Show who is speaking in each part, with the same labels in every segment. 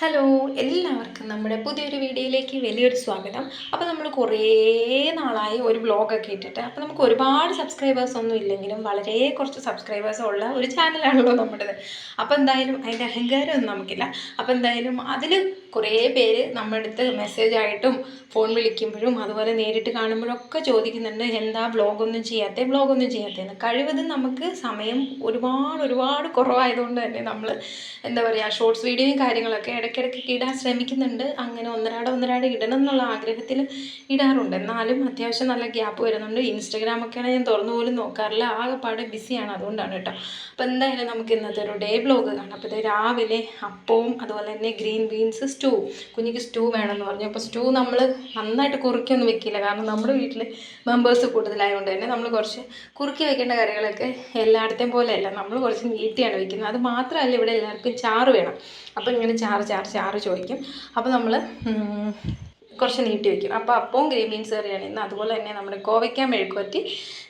Speaker 1: Hello എല്ലാവർക്കും നമ്മുടെ പുതിയൊരു വീഡിയോയിലേക്ക് വലിയൊരു സ്വാഗതം. അപ്പോൾ നമ്മൾ കുറേ നാളായി ഒരു വ്ളോഗൊക്കെ ഇട്ടിട്ട് അപ്പോൾ നമുക്ക് ഒരുപാട് സബ്സ്ക്രൈബേഴ്സ് ഒന്നും ഇല്ലെങ്കിലും വളരെ കുറച്ച് സബ്സ്ക്രൈബേഴ്സ് ഉള്ള ഒരു ചാനലാണല്ലോ നമ്മുടേത്. അപ്പോൾ എന്തായാലും അതിന്റെ അഹങ്കാരമൊന്നും നമുക്കില്ല. അപ്പോൾ എന്തായാലും അതിൽ കുറേ പേര് നമ്മുടെ അടുത്ത് മെസ്സേജായിട്ടും ഫോൺ വിളിക്കുമ്പോഴും അതുപോലെ നേരിട്ട് കാണുമ്പോഴൊക്കെ ചോദിക്കുന്നുണ്ട് എന്താ ബ്ലോഗൊന്നും ചെയ്യാത്ത? ബ്ലോഗൊന്നും ചെയ്യാത്തതെന്ന് കഴിവതും നമുക്ക് സമയം ഒരുപാട് ഒരുപാട് കുറവായതുകൊണ്ട് തന്നെ നമ്മൾ എന്താ പറയുക ഷോർട്സ് വീഡിയോയും കാര്യങ്ങളൊക്കെ ഇടയ്ക്കിടയ്ക്ക് ഇടാൻ ശ്രമിക്കുന്നുണ്ട്. അങ്ങനെ ഒന്നരാടെ ഒന്നരാടെ ഇടണം എന്നുള്ള ആഗ്രഹത്തിൽ ഇടാറുണ്ട്. എന്നാലും അത്യാവശ്യം നല്ല ഗ്യാപ്പ് വരുന്നുണ്ട്. ഇൻസ്റ്റഗ്രാമൊക്കെയാണ് ഞാൻ തുറന്നു പോലും നോക്കാറില്ല. ആകെപ്പാടെ ബിസിയാണ് അതുകൊണ്ടാണ് കേട്ടോ. അപ്പോൾ എന്തായാലും നമുക്ക് ഇന്നത്തെ ഒരു ഡേ ബ്ലോഗ് കാണാം. അപ്പോൾ രാവിലെ അപ്പവും അതുപോലെ തന്നെ ഗ്രീൻ ബീൻസ് കുഞ്ഞിക്ക് സ്റ്റൂ വേണമെന്ന് പറഞ്ഞു. അപ്പോൾ സ്റ്റൂ നമ്മൾ നന്നായിട്ട് കുറുക്കിയൊന്നും വെക്കില്ല. കാരണം നമ്മുടെ വീട്ടിൽ മെമ്പേഴ്സ് കൂടുതലായതുകൊണ്ട് തന്നെ നമ്മൾ കുറച്ച് കുറുക്കി വെക്കേണ്ട കറികളൊക്കെ എല്ലായിടത്തെയും പോലെയല്ല. നമ്മൾ കുറച്ച് നീട്ടിയാണ് വെക്കുന്നത്. അത് മാത്രമല്ല ഇവിടെ എല്ലാവർക്കും ചാറ് വേണം. അപ്പോൾ ഇങ്ങനെ ചാറ് ചാറ് ചാറ് ചോദിക്കും. അപ്പോൾ നമ്മൾ കുറച്ച് നീട്ടി വയ്ക്കും അപ്പോൾ അപ്പവും ഗ്രീൻ ബീൻസ് കറിയാണ് ഇന്ന്. അതുപോലെ തന്നെ നമ്മുടെ കോവയ്ക്ക മെഴുക്കുവറ്റി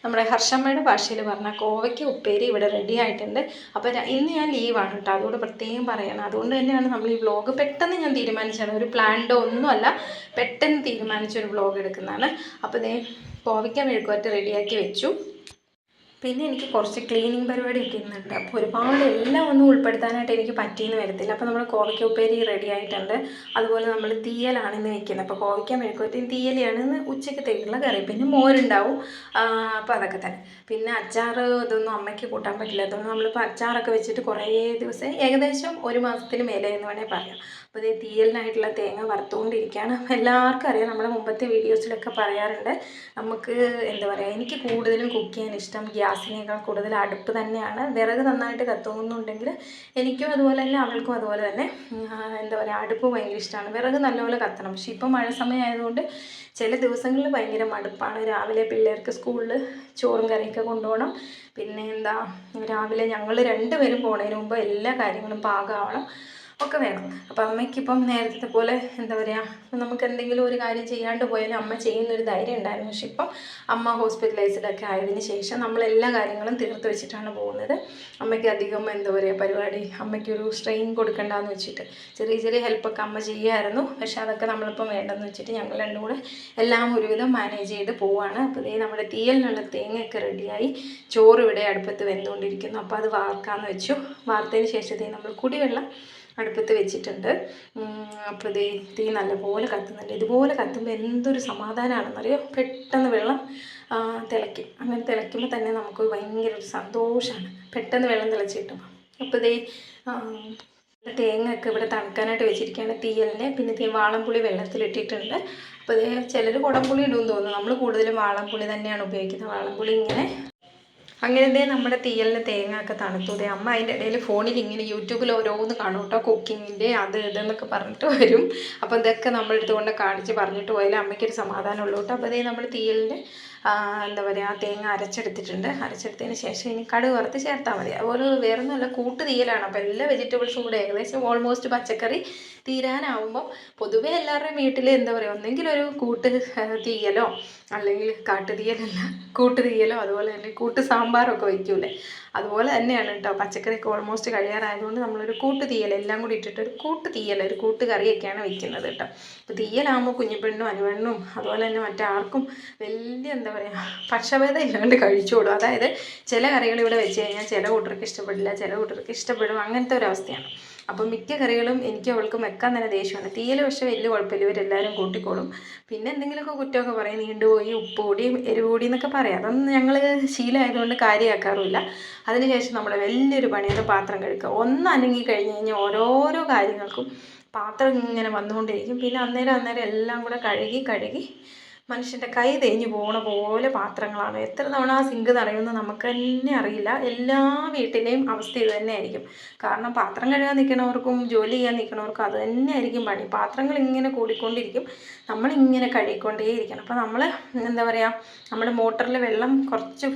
Speaker 1: നമ്മുടെ ഹർഷമ്മയുടെ ഭാഷയിൽ പറഞ്ഞാൽ കോവയ്ക്ക ഉപ്പേരി ഇവിടെ റെഡി ആയിട്ടുണ്ട്. അപ്പോൾ ഇന്ന് ഞാൻ ലീവാണ് കേട്ടോ. അതുകൊണ്ട് പ്രത്യേകം പറയണം. അതുകൊണ്ട് തന്നെയാണ് നമ്മൾ ഈ വ്ളോഗ് പെട്ടെന്ന് ഞാൻ തീരുമാനിച്ചാണ് ഒരു പ്ലാൻഡോ ഒന്നുമല്ല. പെട്ടെന്ന് തീരുമാനിച്ചൊരു വ്ളോഗ് എടുക്കുന്നതാണ്. അപ്പോൾ ഇതേ കോവയ്ക്ക മെഴുക്കുവറ്റി റെഡിയാക്കി വെച്ചു. പിന്നെ എനിക്ക് കുറച്ച് ക്ലീനിങ് പരിപാടിയൊക്കെ ഇന്നുണ്ട്. അപ്പോൾ ഒരുപാട് എല്ലാം ഒന്നും ഉൾപ്പെടുത്താനായിട്ട് എനിക്ക് പറ്റിയെന്ന് വരത്തില്ല. അപ്പോൾ നമ്മൾ കോവയ്ക്ക ഉപ്പേരി റെഡി ആയിട്ടുണ്ട്. അതുപോലെ നമ്മൾ തീയലാണ് ഇന്ന് വെക്കുന്നത്. അപ്പോൾ കോവയ്ക്ക മെഴുക്കുവറ്റിയും തീയലിയാണ് ഇന്ന് ഉച്ചയ്ക്കത്തേക്കുള്ള കറി. പിന്നെ മോരുണ്ടാവും. അപ്പോൾ അതൊക്കെ തന്നെ. പിന്നെ അച്ചാർ ഇതൊന്നും അമ്മയ്ക്ക് കൂട്ടാൻ പറ്റില്ല. അതൊന്നും നമ്മളിപ്പോൾ അച്ചാറൊക്കെ വെച്ചിട്ട് കുറേ ദിവസം ഏകദേശം ഒരു മാസത്തിന് മേലെ എന്ന് വേണേൽ പറയാം. അപ്പോൾ ഇത് തീയലിനായിട്ടുള്ള തേങ്ങ വറുത്തുകൊണ്ടിരിക്കുകയാണ്. എല്ലാവർക്കും അറിയാം നമ്മുടെ മുമ്പത്തെ വീഡിയോസിലൊക്കെ പറയാറുണ്ട്. നമുക്ക് എന്താ പറയുക എനിക്ക് കൂടുതലും കുക്ക് ചെയ്യാൻ ഇഷ്ടം ഗ്യാസിനേക്കാൾ കൂടുതൽ അടുപ്പ് തന്നെയാണ്. വിറക് നന്നായിട്ട് കത്തുന്നുണ്ടെങ്കിൽ എനിക്കും അതുപോലെ തന്നെ അവൾക്കും അതുപോലെ തന്നെ എന്താ പറയുക അടുപ്പ് ഭയങ്കര ഇഷ്ടമാണ്. വിറക് നല്ലപോലെ കത്തണം. പക്ഷേ ഇപ്പം മഴ സമയമായതുകൊണ്ട് ചില ദിവസങ്ങളിൽ ഭയങ്കര മടുപ്പാണ്. രാവിലെ പിള്ളേർക്ക് സ്കൂളിൽ ചോറും കറിയൊക്കെ കൊണ്ടുപോകണം. പിന്നെ എന്താ രാവിലെ ഞങ്ങൾ രണ്ടുപേരും പോണതിന് മുമ്പ് എല്ലാ കാര്യങ്ങളും പാകമാവണം. ഒക്കെ വേണം. അപ്പം അമ്മയ്ക്കിപ്പം നേരത്തെ പോലെ എന്താ പറയുക നമുക്ക് എന്തെങ്കിലും ഒരു കാര്യം ചെയ്യാണ്ട് പോയാലും അമ്മ ചെയ്യുന്നൊരു ധൈര്യം ഉണ്ടായിരുന്നു. പക്ഷെ ഇപ്പം അമ്മ ഹോസ്പിറ്റലൈസ്ഡൊക്കെ ആയതിനു ശേഷം നമ്മൾ എല്ലാ കാര്യങ്ങളും തീർത്ത് വെച്ചിട്ടാണ് പോകുന്നത്. അമ്മയ്ക്ക് അധികം എന്താ പറയുക പരിപാടി അമ്മയ്ക്കൊരു സ്ട്രെയിൻ കൊടുക്കണ്ടെന്ന് വെച്ചിട്ട് ചെറിയ ചെറിയ ഹെൽപ്പൊക്കെ അമ്മ ചെയ്യുമായിരുന്നു. പക്ഷെ അതൊക്കെ നമ്മളിപ്പം വേണ്ടെന്ന് വെച്ചിട്ട് ഞങ്ങൾ രണ്ടും കൂടെ എല്ലാം ഒരുവിധം മാനേജ് ചെയ്ത് പോവാണ്. അപ്പോൾ ഇതേ നമ്മുടെ തീയലിനുള്ള തേങ്ങയൊക്കെ റെഡിയായി. ചോറ് ഇവിടെ അടുപ്പത്ത് വെന്തുകൊണ്ടിരിക്കുന്നു. അപ്പോൾ അത് വാർക്കാമെന്ന് വെച്ചു. വാർത്തതിന് ശേഷം ഇതേ നമ്മൾ കുടിവെള്ളം അടുപ്പത്ത് വെച്ചിട്ടുണ്ട്. അപ്പോൾ ഇത് തീ നല്ലപോലെ കത്തുന്നുണ്ട്. ഇതുപോലെ കത്തുമ്പോൾ എന്തൊരു സമാധാനമാണെന്നറിയോ പെട്ടെന്ന് വെള്ളം തിളയ്ക്കും. അങ്ങനെ തിളയ്ക്കുമ്പോൾ തന്നെ നമുക്ക് ഭയങ്കര ഒരു സന്തോഷമാണ് പെട്ടെന്ന് വെള്ളം തിളച്ച് കിട്ടുമ്പോൾ അപ്പോൾ ഇതേ തേങ്ങ ഒക്കെ ഇവിടെ തണുക്കാനായിട്ട് വെച്ചിരിക്കുകയാണ് തീയലിനെ. പിന്നെ തീ വാളംപുളി വെള്ളത്തിലിട്ടിട്ടുണ്ട്. അപ്പോൾ ഇതേ ചിലർ കുടംപുളി ഇടുമെന്ന് തോന്നുന്നു. നമ്മൾ കൂടുതലും വാളംപുളി തന്നെയാണ് ഉപയോഗിക്കുന്നത്. വാളംപുളി ഇങ്ങനെ അങ്ങനെ ദേ നമ്മുടെ തീയലിന് തേങ്ങ ഒക്കെ ദേ അമ്മ അതിന്റെ ഇടയിൽ ഫോണിൽ ഇങ്ങനെ യൂട്യൂബിൽ ഓരോന്ന് കാണും കേട്ടോ കുക്കിങ്ങിന്റെ അത് ഇതെന്നൊക്കെ പറഞ്ഞിട്ട് വരും. അപ്പോൾ ഇതൊക്കെ നമ്മളെടുത്ത് കൊണ്ട് കാണിച്ച് പറഞ്ഞിട്ട് പോയാലും അമ്മയ്ക്കൊരു സമാധാനമുള്ളൂ കേട്ടോ. അപ്പോൾ അതേ നമ്മൾ തീയലിന്റെ എന്താ പറയുക തേങ്ങ അരച്ചെടുത്തിട്ടുണ്ട്. അരച്ചെടുത്തതിന് ശേഷം ഇനി കടുക് വറുത്ത് ചേർത്താൽ മതി. അതുപോലെ വേറെ ഒന്നുമല്ല കൂട്ട് തീയലാണ്. അപ്പോൾ എല്ലാ വെജിറ്റബിൾസും കൂടെ ഏകദേശം ഓൾമോസ്റ്റ് പച്ചക്കറി തീരാനാവുമ്പോൾ പൊതുവേ എല്ലാവരുടെയും വീട്ടിൽ എന്താ പറയുക ഒന്നെങ്കിലും ഒരു കൂട്ട് തീയലോ അല്ലെങ്കിൽ കാട്ടുതീയലല്ല കൂട്ട് തീയലോ അതുപോലെ തന്നെ കൂട്ട് സാമ്പാറൊക്കെ വയ്ക്കൂലേ അതുപോലെ തന്നെയാണ് കേട്ടോ. പച്ചക്കറിയൊക്കെ ഓൾമോസ്റ്റ് കഴിയാറായതുകൊണ്ട് നമ്മളൊരു കൂട്ട് തീയൽ എല്ലാം കൂടി ഇട്ടിട്ട് ഒരു കൂട്ട് തീയൽ ഒരു കൂട്ട് കറിയൊക്കെയാണ് വെക്കുന്നത് കേട്ടോ. അപ്പോൾ തീയലാകുമ്പോൾ കുഞ്ഞിപ്പെണ്ണും അനുവണ്ണും അതുപോലെ തന്നെ മറ്റാർക്കും വലിയ എന്താ പറയുക പക്ഷഭേദം ഇല്ലാണ്ട് കഴിച്ചോളൂ അതായത് ചില കറികൾ ഇവിടെ വെച്ച് കഴിഞ്ഞാൽ ചില കൂട്ടർക്ക് ഇഷ്ടപ്പെടില്ല ചില കൂട്ടർക്ക് ഇഷ്ടപ്പെടും. അങ്ങനത്തെ ഒരു അവസ്ഥയാണ്. അപ്പം മിക്ക കറികളും എനിക്ക് അവൾക്ക് വെക്കാൻ തന്നെ ദേഷ്യമാണ്. തീയിൽ പക്ഷേ വലിയ കുഴപ്പമില്ല. ഇവരെല്ലാവരും കൂട്ടിക്കോളും. പിന്നെ എന്തെങ്കിലുമൊക്കെ കുറ്റമൊക്കെ പറയും. നീണ്ടുപോയി ഉപ്പ് കൂടി എരിവ് കൂടി എന്നൊക്കെ പറയാം. അതൊന്നും ഞങ്ങൾ ശീലമായതുകൊണ്ട് കാര്യമാക്കാറുമില്ല. അതിനുശേഷം നമ്മുടെ വലിയൊരു പണിയുടെ പാത്രം കഴുകുക. ഒന്ന് അനങ്ങി കഴിഞ്ഞ് കഴിഞ്ഞാൽ ഓരോരോ കാര്യങ്ങൾക്കും പാത്രം ഇങ്ങനെ വന്നുകൊണ്ടിരിക്കും. പിന്നെ അന്നേരം അന്നേരം എല്ലാം കൂടെ കഴുകി കഴുകി മനുഷ്യന്റെ കൈ തേഞ്ഞു പോണ പോലെ പാത്രങ്ങളാണ്. എത്ര തവണ ആ സിങ്ക് നിറയുമെന്ന് നമുക്ക് തന്നെ അറിയില്ല. എല്ലാ വീട്ടിലെയും അവസ്ഥ ഇത് തന്നെയായിരിക്കും. കാരണം പാത്രം കഴുകാൻ നിൽക്കുന്നവർക്കും ജോലി ചെയ്യാൻ നിൽക്കുന്നവർക്കും അത് തന്നെയായിരിക്കും പണി. പാത്രങ്ങൾ ഇങ്ങനെ കൂടിക്കൊണ്ടിരിക്കും. നമ്മളിങ്ങനെ കഴുകിക്കൊണ്ടേയിരിക്കണം. അപ്പോൾ നമ്മൾ എന്താ പറയുക നമ്മുടെ മോട്ടറിൽ വെള്ളം കുറച്ച്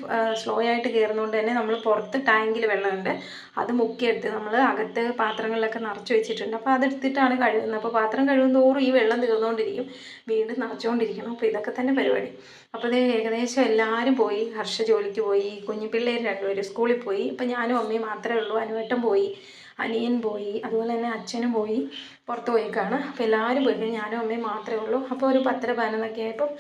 Speaker 1: സ്ലോ ആയിട്ട് കയറുന്നതുകൊണ്ട് തന്നെ നമ്മൾ പുറത്ത് ടാങ്കിൽ വെള്ളമുണ്ട്. അത് മുക്കിയെടുത്ത് നമ്മൾ അകത്ത് പാത്രങ്ങളിലൊക്കെ നിറച്ച് വെച്ചിട്ടുണ്ട്. അപ്പോൾ അതെടുത്തിട്ടാണ് കഴുകുന്നത്. അപ്പോൾ പാത്രം കഴുകും തോറും ഈ വെള്ളം തീർന്നുകൊണ്ടിരിക്കും. വീണ്ടും നിറച്ചുകൊണ്ടിരിക്കണം. അപ്പോൾ ഇതൊക്കെ തന്നെ പരിപാടി. അപ്പോൾ ഏകദേശം എല്ലാവരും പോയി. ഹർഷ ജോലിക്ക് പോയി. കുഞ്ഞു പിള്ളേർ രണ്ടുപേരും സ്കൂളിൽ പോയി. ഇപ്പം ഞാനും അമ്മയും മാത്രമേ ഉള്ളൂ. അനുവേട്ടൻ പോയി. അനിയൻ പോയി. അതുപോലെ തന്നെ അച്ഛനും പോയി. പുറത്ത് പോയിക്കാണ്. അപ്പോൾ എല്ലാവരും പോയി. ഞാനും അമ്മയും മാത്രമേ ഉള്ളൂ. അപ്പോൾ ഒരു പത്തര പതിനൊന്നൊക്കെ ആയപ്പം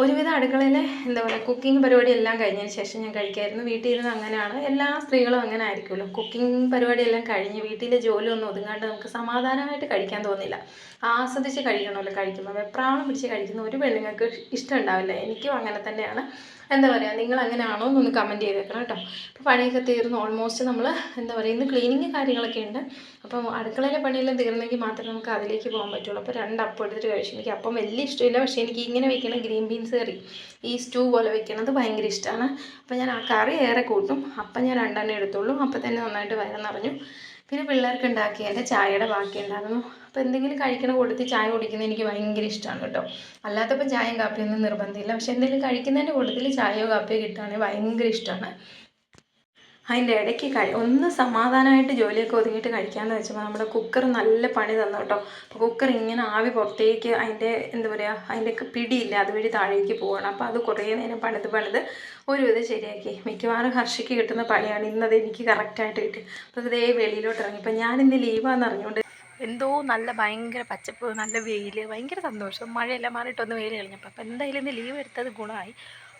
Speaker 1: ഒരുവിധം അടുക്കളയിലെ എന്താ പറയുക കുക്കിംഗ് പരിപാടി എല്ലാം കഴിഞ്ഞതിന് ശേഷം ഞാൻ കഴിക്കായിരുന്നു. വീട്ടിൽ ഇരുന്ന് അങ്ങനെയാണ്. എല്ലാ സ്ത്രീകളും അങ്ങനെ ആയിരിക്കുമല്ലോ. കുക്കിംഗ് പരിപാടി എല്ലാം കഴിഞ്ഞ് വീട്ടിലെ ജോലി ഒന്നും ഒതുങ്ങാണ്ട് നമുക്ക് സമാധാനമായിട്ട് കഴിക്കാൻ തോന്നില്ല. ആസ്വദിച്ച് കഴിക്കണമല്ലോ കഴിക്കുമ്പോൾ വെപ്രാളം പിടിച്ച് കഴിക്കുന്ന ഒരു പെണ്ണുങ്ങൾക്ക് ഇഷ്ടം ഉണ്ടാവില്ല. എനിക്കും അങ്ങനെ തന്നെയാണ്. എന്താ പറയുക നിങ്ങൾ അങ്ങനെ അങ്ങനെയാണോ എന്നൊന്ന് കമന്റ് ചെയ്തേക്കണം കേട്ടോ. അപ്പോൾ പണിയൊക്കെ തീർന്നു ഓൾമോസ്റ്റ് നമ്മൾ എന്താ പറയുക ഇന്ന് ക്ലീനിങ് കാര്യങ്ങളൊക്കെ ഉണ്ട്. അപ്പം അടുക്കളയിലെ പണിയെല്ലാം തീർന്നെങ്കിൽ മാത്രമേ നമുക്ക് അതിലേക്ക് പോകാൻ പറ്റുള്ളൂ. അപ്പോൾ രണ്ട് അപ്പം എടുത്തിട്ട് കഴിച്ചു. എനിക്ക് അപ്പം വലിയ ഇഷ്ടമില്ല. പക്ഷേ എനിക്ക് ഇങ്ങനെ വെക്കണ ഗ്രീൻ ബീൻസ് കറി ഈ സ്റ്റൂ പോലെ വെക്കണത് ഭയങ്കര ഇഷ്ടമാണ് അപ്പോൾ ഞാൻ ആ കറി ഏറെ കൂട്ടും. അപ്പം ഞാൻ രണ്ടെണ്ണം എടുത്തുള്ളൂ. അപ്പം തന്നെ നന്നായിട്ട് വയറ് നിറഞ്ഞു. പിന്നെ പിള്ളേർക്ക് ഉണ്ടാക്കിയതിന്റെ ചായയുടെ ബാക്കി ഉണ്ടായിരുന്നു. അപ്പോൾ എന്തെങ്കിലും കഴിക്കണ കൂട്ടത്തിൽ ചായ കുടിക്കുന്നത് എനിക്ക് ഭയങ്കര ഇഷ്ടമാണ് കേട്ടോ. അല്ലാത്തപ്പോൾ ചായയും കാപ്പിയൊന്നും നിർബന്ധമില്ല. പക്ഷെ എന്തെങ്കിലും കഴിക്കുന്നതിന്റെ കൂട്ടത്തിൽ ചായയോ കാപ്പിയോ കിട്ടുകയാണെങ്കിൽ ഭയങ്കര ഇഷ്ടമാണ് അതിന്റെ ഇടയ്ക്ക് കഴി ഒന്ന് സമാധാനമായിട്ട് ജോലിയൊക്കെ ഒതുങ്ങിയിട്ട് കഴിക്കാമെന്ന് വെച്ചപ്പോൾ നമ്മുടെ കുക്കർ നല്ല പണി തന്നു കേട്ടോ. അപ്പോൾ കുക്കർ ഇങ്ങനെ ആവി പുറത്തേക്ക് അതിന്റെ എന്താ പറയുക അതിന്റെ പിടിയില്ല അതുവഴി താഴേക്ക് പോകണം അപ്പോൾ അത് കുറേ നേരം പണിത് പണിത് ഒരുവിധം ശരിയാക്കി. മിക്കവാറും ഹർഷിക്ക് കിട്ടുന്ന പണിയാണ് ഇന്നത് എനിക്ക് കറക്റ്റായിട്ട് കിട്ടി അപ്പോൾ ഇതേ വെളിയിലോട്ട് ഇറങ്ങി. അപ്പോൾ ഞാനിന്ന് ലീവാന്ന് അറിഞ്ഞുകൊണ്ട് എന്തോ നല്ല ഭയങ്കര പച്ചപ്പ് നല്ല വെയിൽ ഭയങ്കര സന്തോഷം. മഴയെല്ലാം മാറിയിട്ടൊന്ന് വെയിൽ കളഞ്ഞപ്പോൾ അപ്പോൾ എന്തായാലും ഇന്ന് ലീവ് എടുത്തത് ഗുണമായി.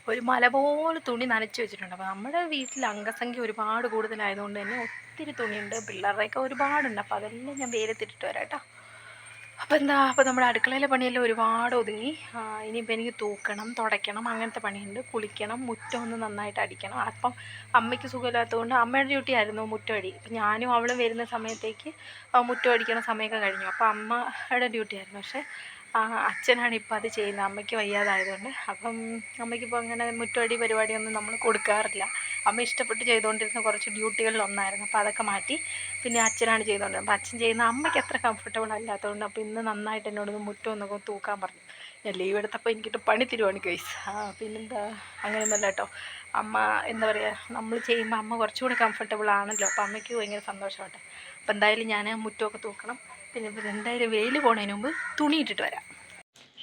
Speaker 1: ഒരു മല പോലെ തുണി നനച്ച് വെച്ചിട്ടുണ്ട്. അപ്പോൾ നമ്മുടെ വീട്ടിൽ അംഗസംഖ്യ ഒരുപാട് കൂടുതലായതുകൊണ്ട് തന്നെ ഒത്തിരി തുണിയുണ്ട്. പിള്ളേരുടെയൊക്കെ ഒരുപാടുണ്ട്. അപ്പോൾ അതെല്ലാം ഞാൻ വെയിലത്തിട്ടിട്ട് വരാം കേട്ടോ. അപ്പോൾ എന്താ? അപ്പോൾ നമ്മുടെ അടുക്കളയിലെ പണിയെല്ലാം ഒരുപാട് ഒതുങ്ങി. ഇനിയിപ്പോൾ എനിക്ക് തൂക്കണം തുടയ്ക്കണം അങ്ങനത്തെ പണിയുണ്ട്. കുളിക്കണം മുറ്റം ഒന്ന് നന്നായിട്ട് അടിക്കണം. അപ്പം അമ്മയ്ക്ക് സുഖമില്ലാത്തതുകൊണ്ട് അമ്മയുടെ ഡ്യൂട്ടി ആയിരുന്നു മുറ്റം അടി. അപ്പം ഞാനും അവളും വരുന്ന സമയത്തേക്ക് മുറ്റം അടിക്കണ സമയമൊക്കെ കഴിഞ്ഞു. അപ്പോൾ അമ്മയുടെ ഡ്യൂട്ടി ആയിരുന്നു. പക്ഷേ അച്ഛനാണ് ഇപ്പോൾ അത് ചെയ്യുന്നത്. അമ്മയ്ക്ക് വയ്യാതായതുകൊണ്ട്. അപ്പം അമ്മയ്ക്കിപ്പോൾ അങ്ങനെ മുറ്റമടി പരിപാടിയൊന്നും നമ്മൾ കൊടുക്കാറില്ല. അമ്മ ഇഷ്ടപ്പെട്ട് ചെയ്തുകൊണ്ടിരുന്ന കുറച്ച് ഡ്യൂട്ടികളിലൊന്നായിരുന്നു അപ്പോൾ അതൊക്കെ മാറ്റി പിന്നെ അച്ഛനാണ് ചെയ്തുകൊണ്ടിരുന്നത്. അപ്പോൾ അച്ഛൻ ചെയ്യുന്ന അമ്മയ്ക്ക് അത്ര കംഫർട്ടബിൾ അല്ലാത്തതുകൊണ്ട് അപ്പോൾ ഇന്ന് നന്നായിട്ട് എന്നോട് മുറ്റം ഒന്നൊക്കെ തൂക്കാൻ പറഞ്ഞു. ഞാൻ ലീവ് എടുത്തപ്പോൾ എനിക്കിട്ട് പണി തരുവാണ് കേസ് ആ പിന്നെന്താ? അങ്ങനെയൊന്നുമല്ല കേട്ടോ. അമ്മ എന്താ പറയുക നമ്മൾ ചെയ്യുമ്പോൾ അമ്മ കുറച്ചുകൂടി കംഫർട്ടബിൾ ആണല്ലോ. അപ്പോൾ അമ്മയ്ക്ക് ഭയങ്കര സന്തോഷമാട്ടെ. അപ്പോൾ എന്തായാലും ഞാൻ മുറ്റമൊക്കെ തൂക്കണം. പിന്നെ ഇപ്പം എന്തായാലും വെയിൽ പോണതിന് മുമ്പ് തുണി ഇട്ടിട്ട് വരാം.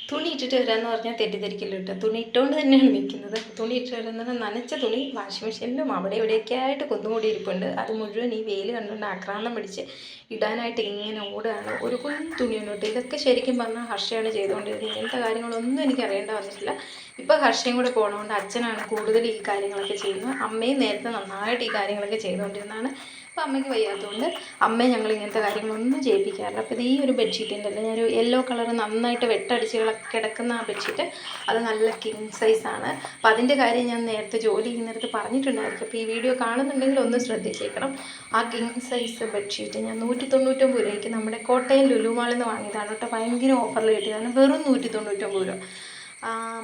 Speaker 1: തുണി ഇട്ടിട്ട് വരാമെന്ന് പറഞ്ഞാൽ തെറ്റിദ്ധരിക്കില്ല കേട്ടോ തുണി ഇട്ടുകൊണ്ട് തന്നെയാണ് നിൽക്കുന്നത് തുണി ഇട്ടു വരാൻ പറഞ്ഞാൽ നനച്ച തുണി വാഷിംഗ് മെഷീനിലും അവിടെ ഇവിടെയൊക്കെ ആയിട്ട് കുന്നുകൂടി ഇരിപ്പുണ്ട് അത് മുഴുവൻ ഈ വെയിൽ കണ്ടുകൊണ്ട് ആക്രാന്തം പിടിച്ച് ഇടാനായിട്ട് ഇങ്ങനെ ഓടുകയാണ്. ഒരു കുഞ്ഞു തുണിയുണ്ട് ഇതൊക്കെ ശരിക്കും പറഞ്ഞാൽ ഹർഷയാണ് ചെയ്തുകൊണ്ടിരുന്നത്. ഇങ്ങനത്തെ കാര്യങ്ങളൊന്നും എനിക്ക് അറിയേണ്ട വന്നിട്ടില്ല. ഇപ്പോൾ ഹർഷയും കൂടെ പോകണതുകൊണ്ട് അച്ഛനാണ് കൂടുതൽ ഈ കാര്യങ്ങളൊക്കെ ചെയ്യുന്നത്. അമ്മയും നേരത്തെ നന്നായിട്ട് ഈ കാര്യങ്ങളൊക്കെ ചെയ്തുകൊണ്ടിരുന്നതാണ്. അപ്പോൾ അമ്മയ്ക്ക് വയ്യാത്തതുകൊണ്ട് അമ്മയെ ഞങ്ങൾ ഇങ്ങനത്തെ കാര്യങ്ങളൊന്നും ചെയ്യിപ്പിക്കാറില്ല. അപ്പോൾ ഇത് ഈ ഒരു ബെഡ്ഷീറ്റ് ഉണ്ടല്ലോ ഞാനൊരു യെല്ലോ കളർ നന്നായിട്ട് വെട്ടടിച്ച് കിടക്കുന്ന ആ ബെഡ്ഷീറ്റ് അത് നല്ല കിങ് സൈസാണ്. അപ്പോൾ അതിന്റെ കാര്യം ഞാൻ നേരത്തെ ജോലി ചെയ്യുന്നിടത്ത് പറഞ്ഞിട്ടുണ്ടായിരിക്കും. അപ്പോൾ ഈ വീഡിയോ കാണുന്നുണ്ടെങ്കിൽ ഒന്ന് ശ്രദ്ധിച്ചേക്കണം. ആ കിങ് സൈസ് ബെഡ്ഷീറ്റ് ഞാൻ നൂറ്റി തൊണ്ണൂറ്റൊമ്പത് രൂപയ്ക്ക് നമ്മുടെ കോട്ടയം ലുലുമാളിൽ നിന്ന് വാങ്ങിയതാണ് കേട്ടോ. ഭയങ്കര ഓഫറിൽ കിട്ടിയതാണ്. വെറും നൂറ്റി തൊണ്ണൂറ്റൊമ്പത് രൂപ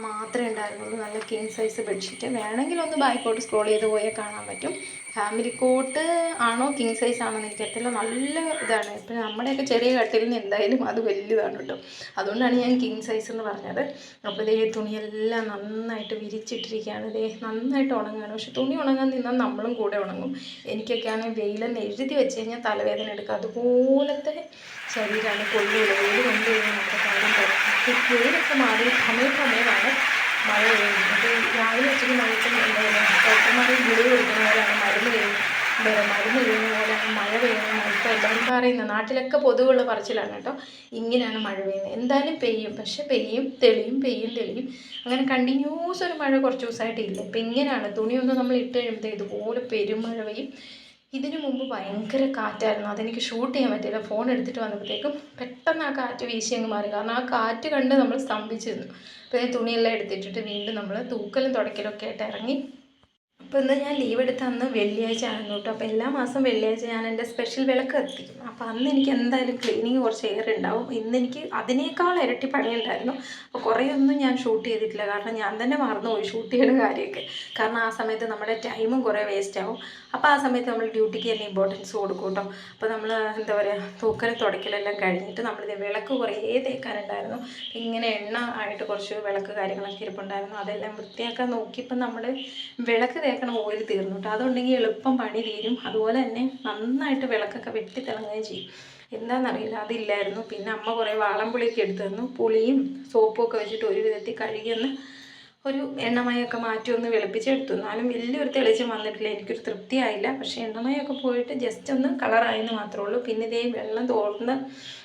Speaker 1: മാത്രമേ ഉണ്ടായിരുന്നുള്ളൂ. നല്ല കിങ് സൈസ് ബെഡ്ഷീറ്റ്. വേണമെങ്കിൽ ഒന്ന് ബാക്കോട്ട് സ്ക്രോൾ ചെയ്ത് പോയാൽ കാണാൻ പറ്റും. ഫാമിലി കോട്ട് ആണോ കിങ് സൈസ് ആണോ എന്ന് എനിക്കറിയില്ല നല്ല ഇതാണ്. ഇപ്പം നമ്മുടെയൊക്കെ ചെറിയ കട്ടിലിന് എന്തായാലും അത് വലുതാണ് കേട്ടോ അതുകൊണ്ടാണ് ഞാൻ കിങ് സൈസ് എന്ന് പറഞ്ഞത്. അപ്പോൾ ഇതേ തുണിയെല്ലാം നന്നായിട്ട് വിരിച്ചിട്ടിരിക്കുകയാണ്. ഇതേ നന്നായിട്ട് ഉണങ്ങുകയാണ്. പക്ഷെ തുണി ഉണങ്ങാൻ നിന്നാൽ നമ്മളും കൂടെ ഉണങ്ങും. എനിക്കൊക്കെ ആണെങ്കിൽ വെയിലെന്ന് എഴുതി വെച്ച് കഴിഞ്ഞാൽ തലവേദന എടുക്കുക അതുപോലത്തെ ശരീരമാണ് കൊള്ളില്ല വെയിൽ കൊണ്ട് കഴിഞ്ഞാൽ നമ്മുടെ കാലം വെയിലൊക്കെ മാറി സമയസമയമാണ് മഴ പെയ്യുന്നത് രാവിലെ ഉച്ചയ്ക്ക് മഴയ്ക്ക് ഡോക്ടർമാർ ഗുളിക കൊടുക്കുന്ന പോലെയാണ് മരുന്ന് കഴിയും മരുന്ന് കഴിയുന്ന പോലെയാണ് മഴ പെയ്യുന്നത് ഇപ്പോൾ എല്ലാവരും പറയുന്നത് നാട്ടിലൊക്കെ പൊതുവുള്ള പറച്ചിലാണ് കേട്ടോ. ഇങ്ങനെയാണ് മഴ പെയ്യുന്നത്. എന്തായാലും പെയ്യും. പക്ഷെ പെയ്യും തെളിയും പെയ്യും തെളിയും. അങ്ങനെ കണ്ടിന്യൂസ് ഒരു മഴ കുറച്ച് ദിവസമായിട്ട് ഇല്ല ഇപ്പം ഇങ്ങനെയാണ്. തുണിയൊന്നും നമ്മൾ ഇട്ട് കഴിയുമ്പോഴത്തേക്ക് ഇതുപോലെ പെരുമഴ പെയ്യും. ഇതിനു മുമ്പ് ഭയങ്കര കാറ്റായിരുന്നു. അതെനിക്ക് ഷൂട്ട് ചെയ്യാൻ പറ്റിയില്ല. ഫോൺ എടുത്തിട്ട് വന്നപ്പോഴത്തേക്കും പെട്ടെന്ന് ആ കാറ്റ് വീശി അങ്ങ് മാറി. കാരണം ആ കാറ്റ് കണ്ട് നമ്മൾ സ്തംഭിച്ചിരുന്നു. അപ്പോൾ ഈ തുണിയെല്ലാം എടുത്തിട്ടിട്ട് വീണ്ടും നമ്മൾ തൂക്കലും തുടയ്ക്കലും ഒക്കെ ആയിട്ട് ഇറങ്ങി അപ്പോൾ ഇന്ന് ഞാൻ ലീവ് എടുത്ത അന്ന് വെള്ളിയാഴ്ച ആയിരുന്നു കേട്ടോ. അപ്പോൾ എല്ലാ മാസം വെള്ളിയാഴ്ച ഞാൻ എന്റെ സ്പെഷ്യൽ വിളക്ക് എത്തിക്കും അപ്പോൾ അന്ന് എനിക്ക് എന്തായാലും ക്ലീനിങ് കുറച്ച് ഏറെ ഉണ്ടാവും ഇന്ന് എനിക്ക് അതിനേക്കാൾ ഇരട്ടി പണിയുണ്ടായിരുന്നു. അപ്പോൾ കുറേ ഒന്നും ഞാൻ ഷൂട്ട് ചെയ്തിട്ടില്ല. കാരണം ഞാൻ തന്നെ മറന്നുപോയി ഷൂട്ട് ചെയ്യുന്ന കാര്യമൊക്കെ. കാരണം ആ സമയത്ത് നമ്മുടെ ടൈമും കുറേ വേസ്റ്റ് ആവും. അപ്പോൾ ആ സമയത്ത് നമ്മൾ ഡ്യൂട്ടിക്ക് തന്നെ ഇമ്പോർട്ടൻസ് കൊടുക്കും കേട്ടോ. അപ്പോൾ നമ്മൾ എന്താ പറയുക തൂക്കലും തുടയ്ക്കലെല്ലാം കഴിഞ്ഞിട്ട് നമ്മളിത് വിളക്ക് കുറേ തേക്കാനുണ്ടായിരുന്നു. ഇങ്ങനെ എണ്ണ ആയിട്ട് കുറച്ച് വിളക്ക് കാര്യങ്ങളൊക്കെ ഇരിപ്പുണ്ടായിരുന്നു. അതെല്ലാം വൃത്തിയാക്കാൻ നോക്കിയപ്പോൾ നമ്മൾ വിളക്ക് തേക്കണ ഓയിൽ തീർന്നു കേട്ടോ അതുണ്ടെങ്കിൽ എളുപ്പം പണി തീരും. അതുപോലെ തന്നെ നന്നായിട്ട് വിളക്കൊക്കെ വെട്ടി തിളങ്ങുകയും ചെയ്യും. എന്താണെന്നറിയില്ല അതില്ലായിരുന്നു. പിന്നെ അമ്മ കുറേ വാളംപുളിയൊക്കെ എടുത്തു തന്നു. പുളിയും സോപ്പും ഒക്കെ വെച്ചിട്ട് ഒരു വിധത്തിൽ കഴുകിയൊന്ന് ഒരു എണ്ണമയൊക്കെ മാറ്റി ഒന്ന് വെളുപ്പിച്ചെടുത്തു. എന്നാലും വലിയൊരു തെളിച്ചം വന്നിട്ടില്ല. എനിക്കൊരു തൃപ്തിയായില്ല. പക്ഷേ എണ്ണമയൊക്കെ പോയിട്ട് ജസ്റ്റ് ഒന്ന് കളറായെന്ന് മാത്രമേ ഉള്ളൂ. പിന്നെ ഇതേ വെള്ളം തോർന്ന്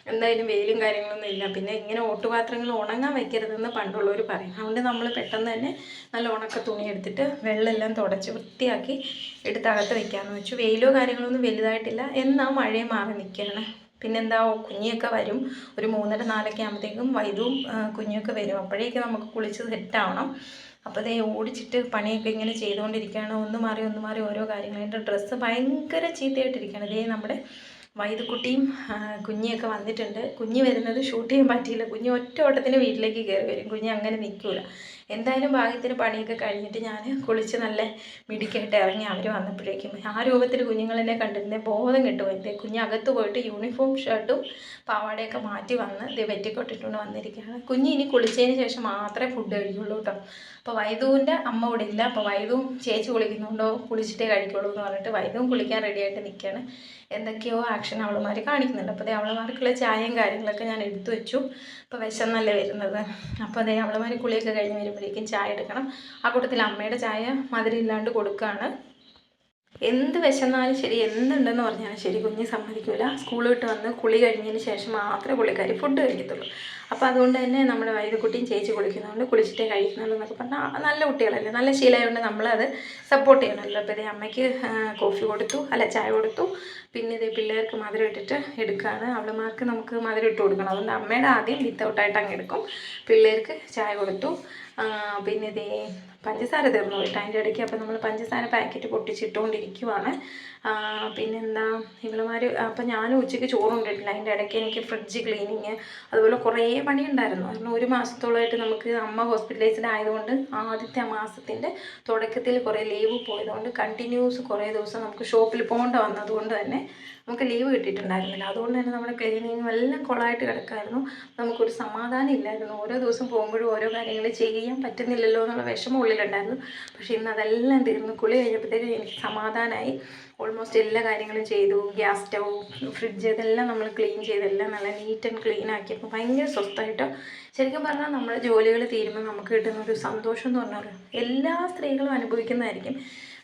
Speaker 1: എന്തായാലും വെയിലും കാര്യങ്ങളൊന്നും ഇല്ല. പിന്നെ ഇങ്ങനെ ഓട്ടുപാത്രങ്ങൾ ഉണങ്ങാൻ വയ്ക്കരുതെന്ന് പണ്ടുള്ളവർ പറയും. അതുകൊണ്ട് നമ്മൾ പെട്ടെന്ന് തന്നെ നല്ല ഉണക്ക തുണി എടുത്തിട്ട് വെള്ളമെല്ലാം തുടച്ച് വൃത്തിയാക്കി എടുത്ത് അകത്ത് വെക്കാമെന്ന് വെച്ചു. വെയിലോ കാര്യങ്ങളൊന്നും വലുതായിട്ടില്ല. എന്നാൽ മഴയും മാറി നിൽക്കുകയാണ്. പിന്നെന്താ കുഞ്ഞിയൊക്കെ വരും. ഒരു മൂന്നര നാലൊക്കെ ആകുമ്പോഴത്തേക്കും വൈദ്യവും കുഞ്ഞൊക്കെ വരും. അപ്പോഴേക്കും നമുക്ക് കുളിച്ച് സെറ്റാവണം അപ്പോൾ അതേ ഓടിച്ചിട്ട് പണിയൊക്കെ ഇങ്ങനെ ചെയ്തുകൊണ്ടിരിക്കുകയാണ്. ഒന്ന് മാറി ഒന്ന് മാറി ഓരോ കാര്യങ്ങളായിട്ട് ഡ്രസ്സ് ഭയങ്കര ചീത്തയായിട്ടിരിക്കുകയാണ്. ഇതേ നമ്മുടെ വൈദ്യക്കുട്ടിയും കുഞ്ഞിയൊക്കെ വന്നിട്ടുണ്ട്. കുഞ്ഞ് വരുന്നത് ഷൂട്ട് ചെയ്യാൻ പറ്റിയില്ല. കുഞ്ഞ് ഒറ്റ ഓട്ടത്തിന് വീട്ടിലേക്ക് കയറി വരും. കുഞ്ഞ് അങ്ങനെ നിൽക്കില്ല എന്തായാലും ഭാഗ്യത്തിന് പണിയൊക്കെ കഴിഞ്ഞിട്ട് ഞാൻ കുളിച്ച് നല്ല മിടിക്കായിട്ട് ഇറങ്ങി അവർ വന്നപ്പോഴേക്കും ആ രൂപത്തിൽ കുഞ്ഞുങ്ങളെന്നെ കണ്ടിരുന്നേ ബോധം കിട്ടും കുഞ്ഞ് അകത്ത് പോയിട്ട് യൂണിഫോം ഷർട്ടും പാവാടയൊക്കെ മാറ്റി വന്ന് ഇത് വെറ്റിക്കൊട്ടിട്ടുകൊണ്ട് വന്നിരിക്കുകയാണ്. കുഞ്ഞ് ഇനി കുളിച്ചതിന് ശേഷം മാത്രമേ ഫുഡ് കഴിക്കുള്ളൂ കേട്ടോ. അപ്പോൾ വൈദുവിന്റെ അമ്മ ഇവിടെ ഇല്ല. അപ്പോൾ വൈദുവും ചേച്ചി കുളിക്കുന്നുണ്ടോ? കുളിച്ചിട്ടേ കഴിക്കുള്ളൂ എന്ന് പറഞ്ഞിട്ട് വൈദുവും കുളിക്കാൻ റെഡിയായിട്ട് നിൽക്കുകയാണ്. എന്തൊക്കെയോ ആക്ഷൻ അവളുമാർ കാണിക്കുന്നുണ്ട്. അപ്പോൾ അതേ അവളുമാർക്കുള്ള ചായയും കാര്യങ്ങളൊക്കെ ഞാൻ എടുത്തു വെച്ചു. അപ്പോൾ വിശന്നല്ലേ വരുന്നത്? അപ്പോൾ അതേ അവളുമാർ കുളിയൊക്കെ കഴിഞ്ഞ് വരുമ്പോഴേക്കും ചായ എടുക്കണം. ആ കൂട്ടത്തിൽ അമ്മയുടെ ചായ മധുരം ഇല്ലാണ്ട് കൊടുക്കുകയാണ് എന്ത് വിശന്നാലും ശരി എന്തുണ്ടെന്ന് പറഞ്ഞാലും ശരി കുഞ്ഞ് സമ്മതിക്കില്ല സ്കൂൾ വിട്ട് വന്ന് കുളി കഴിഞ്ഞതിന് ശേഷം മാത്രമേ പുള്ളിക്കാരി ഫുഡ് കഴിക്കത്തുള്ളൂ. അപ്പോൾ അതുകൊണ്ട് തന്നെ നമ്മുടെ വൈദ്യക്കുട്ടിയും ചേച്ചി കുളിക്കുന്നതുകൊണ്ട് കുളിച്ചിട്ടേ കഴിക്കുന്നുള്ളൂ എന്നൊക്കെ പറഞ്ഞാൽ നല്ല കുട്ടികളല്ലേ നല്ല ശീലമായതുകൊണ്ട് നമ്മളത് സപ്പോർട്ട് ചെയ്യണമല്ലോ അപ്പോൾ ഇതേ അമ്മയ്ക്ക് കോഫി കൊടുത്തു അല്ല ചായ കൊടുത്തു. പിന്നെ ഇതേ പിള്ളേർക്ക് മധുരം ഇട്ടിട്ട് എടുക്കുകയാണ് അവളമാർക്ക് നമുക്ക് മധുരം ഇട്ട് കൊടുക്കണം. അതുകൊണ്ട് അമ്മയുടെ ആദ്യം വിത്തൗട്ടായിട്ട് അങ്ങ് എടുക്കും. പിള്ളേർക്ക് ചായ കൊടുത്തു. പിന്നെ ഇതേ പഞ്ചസാര തീർന്നു പോയിട്ട് അതിന്റെ ഇടയ്ക്ക് അപ്പോൾ നമ്മൾ പഞ്ചസാര പാക്കറ്റ് പൊട്ടിച്ചിട്ടുകൊണ്ടിരിക്കുവാണ് പിന്നെന്താ ഇവളുമാർ അപ്പോൾ ഞാനും ഉച്ചയ്ക്ക് ചോറുണ്ടിട്ടില്ല. അതിന്റെ ഇടയ്ക്ക് എനിക്ക് ഫ്രിഡ്ജ് ക്ലീനിങ് അതുപോലെ കുറേ പണിയുണ്ടായിരുന്നു. കാരണം ഒരു മാസത്തോളമായിട്ട് നമുക്ക് അമ്മ ഹോസ്പിറ്റലൈസ്ഡ് ആയതുകൊണ്ട് ആദ്യത്തെ മാസത്തിന്റെ തുടക്കത്തിൽ കുറേ ലീവ് പോയതുകൊണ്ട് കണ്ടിന്യൂസ് കുറേ ദിവസം നമുക്ക് ഷോപ്പിൽ പോകേണ്ട വന്നതുകൊണ്ട് തന്നെ നമുക്ക് ലീവ് കിട്ടിയിട്ടുണ്ടായിരുന്നില്ല. അതുകൊണ്ട് തന്നെ നമ്മുടെ ക്ലീനിങ്ങും എല്ലാം കുളമായിട്ട് കിടക്കായിരുന്നു. നമുക്കൊരു സമാധാനം ഇല്ലായിരുന്നു. ഓരോ ദിവസം പോകുമ്പോഴും ഓരോ കാര്യങ്ങൾ ചെയ്യാൻ പറ്റുന്നില്ലല്ലോ എന്നുള്ള വിഷമം ഉള്ളിലുണ്ടായിരുന്നു. പക്ഷേ ഇന്ന് അതെല്ലാം തീർന്നു. കുളി കഴിഞ്ഞപ്പോഴത്തേക്കും എനിക്ക് സമാധാനമായി ഓൾമോസ്റ്റ് എല്ലാ കാര്യങ്ങളും ചെയ്തു. ഗ്യാസ് സ്റ്റൗ ഫ്രിഡ്ജ് ഇതെല്ലാം നമ്മൾ ക്ലീൻ ചെയ്തെല്ലാം നല്ല നീറ്റ് ആൻഡ് ക്ലീൻ ആക്കിയപ്പോൾ ഭയങ്കര സ്വസ്ഥമായിട്ട്. ശരിക്കും പറഞ്ഞാൽ നമ്മുടെ ജോലികൾ തീരുമ്പോൾ നമുക്ക് കിട്ടുന്ന ഒരു സന്തോഷം എന്ന് പറഞ്ഞാൽ എല്ലാ സ്ത്രീകളും അനുഭവിക്കുന്നതായിരിക്കും.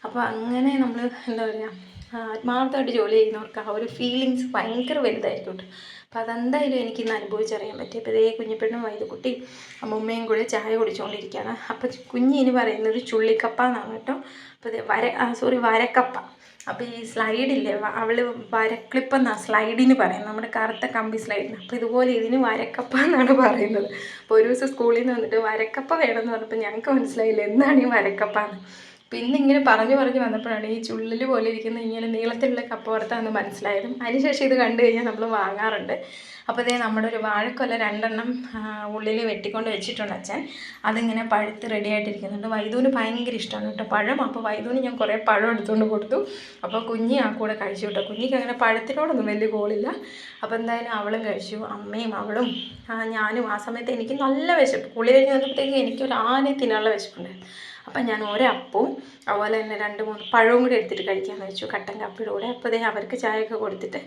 Speaker 1: അപ്പോൾ അങ്ങനെ നമ്മൾ എന്താ പറയുക ആത്മാർത്ഥമായിട്ട് ജോലി ചെയ്യുന്നവർക്ക് ആ ഒരു ഫീലിങ്സ് ഭയങ്കര വലുതായിരിക്കും കേട്ടോ അപ്പോൾ അതെന്തായാലും എനിക്ക് ഇന്ന് അനുഭവിച്ചറിയാൻ പറ്റി. അപ്പോൾ ഇതേ കുഞ്ഞിപ്പെണ്ണും വൈദ്യുക്കുട്ടി അമ്മമ്മയും കൂടെ ചായ കുടിച്ചുകൊണ്ടിരിക്കുകയാണ് അപ്പോൾ കുഞ്ഞി ഇനി പറയുന്നത് ചുള്ളിക്കപ്പ എന്നാണ് കേട്ടോ അപ്പോൾ വര സോറി വരക്കപ്പ. അപ്പോൾ ഈ സ്ലൈഡില്ലേ അവൾ വരക്ലിപ്പ് എന്നാണ് സ്ലൈഡിന് പറയുന്നത്. നമ്മുടെ കറുത്ത കമ്പി സ്ലൈഡിന്. അപ്പോൾ ഇതുപോലെ ഇതിന് വരക്കപ്പ എന്നാണ് പറയുന്നത്. അപ്പോൾ ഒരു ദിവസം സ്കൂളിൽ നിന്ന് വന്നിട്ട് വരക്കപ്പ വേണമെന്ന് പറഞ്ഞപ്പോൾ ഞങ്ങൾക്ക് മനസ്സിലായില്ല എന്താണ് ഈ വരക്കപ്പ എന്ന് പിന്നെ ഇങ്ങനെ പറഞ്ഞു പറഞ്ഞു വന്നപ്പോഴാണ് ഈ ചുള്ളിൽ പോലെ ഇരിക്കുന്ന ഇങ്ങനെ നീളത്തിലുള്ള കപ്പ വറുത്താന്ന് മനസ്സിലായതും. അതിനുശേഷം ഇത് കണ്ടു കഴിഞ്ഞാൽ നമ്മൾ വാങ്ങാറുണ്ട്. അപ്പോൾ ഇതേ നമ്മുടെ ഒരു വാഴക്കൊല രണ്ടെണ്ണം ഉള്ളിൽ വെട്ടിക്കൊണ്ട് വെച്ചിട്ടുണ്ട് അച്ഛൻ. അതിങ്ങനെ പഴുത്ത് റെഡി ആയിട്ടിരിക്കുന്നുണ്ട്. വൈദൂന് ഭയങ്കര ഇഷ്ടമാണ് കേട്ടോ. പഴം. അപ്പോൾ വൈദൂന് ഞാൻ കുറേ പഴം എടുത്തുകൊണ്ട് കൊടുത്തു. അപ്പോൾ കുഞ്ഞി ആ കൂടെ കഴിച്ചു കേട്ടോ. കുഞ്ഞിക്ക് അങ്ങനെ പഴത്തിനോടൊന്നും വലിയ ഗോളില്ല. അപ്പോൾ എന്തായാലും അവളും കഴിച്ചു. അമ്മയും അവളും ഞാനും ആ സമയത്ത് എനിക്ക് നല്ല വിശപ്പ്. കുളി കഴിഞ്ഞ് വന്നപ്പോഴത്തേക്ക് എനിക്കൊരു ആനയെ തിന്നാനുള്ള വിശപ്പുണ്ടായിരുന്നു. അപ്പം ഞാൻ ഒരപ്പവും അതുപോലെ തന്നെ രണ്ട് മൂന്ന് പഴവും കൂടി എടുത്തിട്ട് കഴിക്കാമെന്ന് വെച്ചു. കട്ടൻ കാപ്പിയുടെ കൂടെ. അപ്പോൾ അതേ അവർക്ക് ചായയൊക്കെ കൊടുത്തിട്ട്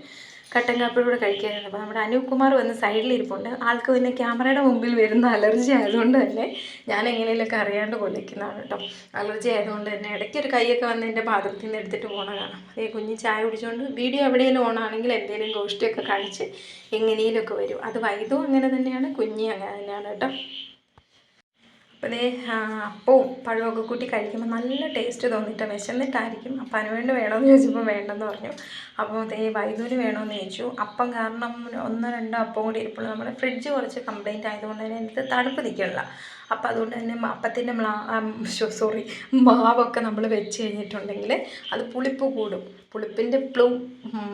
Speaker 1: കട്ടൻ കാപ്പിയുടെ കൂടെ കഴിക്കാനായിരുന്നു അപ്പോൾ നമ്മുടെ അനൂപ് കുമാർ വന്ന് സൈഡിൽ ഇരിപ്പുണ്ട്. ആൾക്ക് പിന്നെ ക്യാമറയുടെ മുമ്പിൽ വരുന്ന അലർജി ആയതുകൊണ്ട് തന്നെ ഞാൻ എങ്ങനെയൊക്കെ അറിയാണ്ട് കൊള്ളിക്കുന്നതാണ് കേട്ടോ. അലർജി ആയതുകൊണ്ട് തന്നെ ഇടയ്ക്ക് ഒരു കൈയൊക്കെ വന്ന് എന്റെ പാത്രത്തിൽ നിന്ന് എടുത്തിട്ട് പോകണ കാണാം അതേ കുഞ്ഞ് ചായ കുടിച്ചുകൊണ്ട് വീഡിയോ എവിടെയെങ്കിലും ഓണാണെങ്കിൽ എന്തെങ്കിലും ഗോഷ്ടിയൊക്കെ കാണിച്ച് എങ്ങനെയൊക്കെ വരും. അത് വൈദ്യവും അങ്ങനെ തന്നെയാണ് കുഞ്ഞി അങ്ങനെ തന്നെയാണ് കേട്ടോ. അപ്പോൾ ഇതേ അപ്പവും പഴമൊക്കെ കൂട്ടി കഴിക്കുമ്പോൾ നല്ല ടേസ്റ്റ് തോന്നിയിട്ട് വിശന്നിട്ടായിരിക്കും. അപ്പം അതിന് വേണമെന്ന് ചോദിച്ചപ്പോൾ വേണ്ടെന്ന് പറഞ്ഞു. അപ്പോൾ ദേ വൈദ്യുതി വേണമെന്ന് ചോദിച്ചു. അപ്പം കാരണം ഒന്നോ രണ്ടോ അപ്പം കൂടി ഇരിപ്പോൾ നമ്മുടെ ഫ്രിഡ്ജ് കുറച്ച് കംപ്ലൈന്റ് ആയതുകൊണ്ട് തന്നെ എനിക്ക് തണുപ്പ് നിൽക്കണില്ല. അപ്പോൾ അതുകൊണ്ട് തന്നെ അപ്പത്തിന്റെ മ്ലാ സോറി മാവൊക്കെ നമ്മൾ വെച്ച് കഴിഞ്ഞിട്ടുണ്ടെങ്കിൽ അത് പുളിപ്പ് കൂടും. പുളിപ്പിന്റെ പ്ലൂ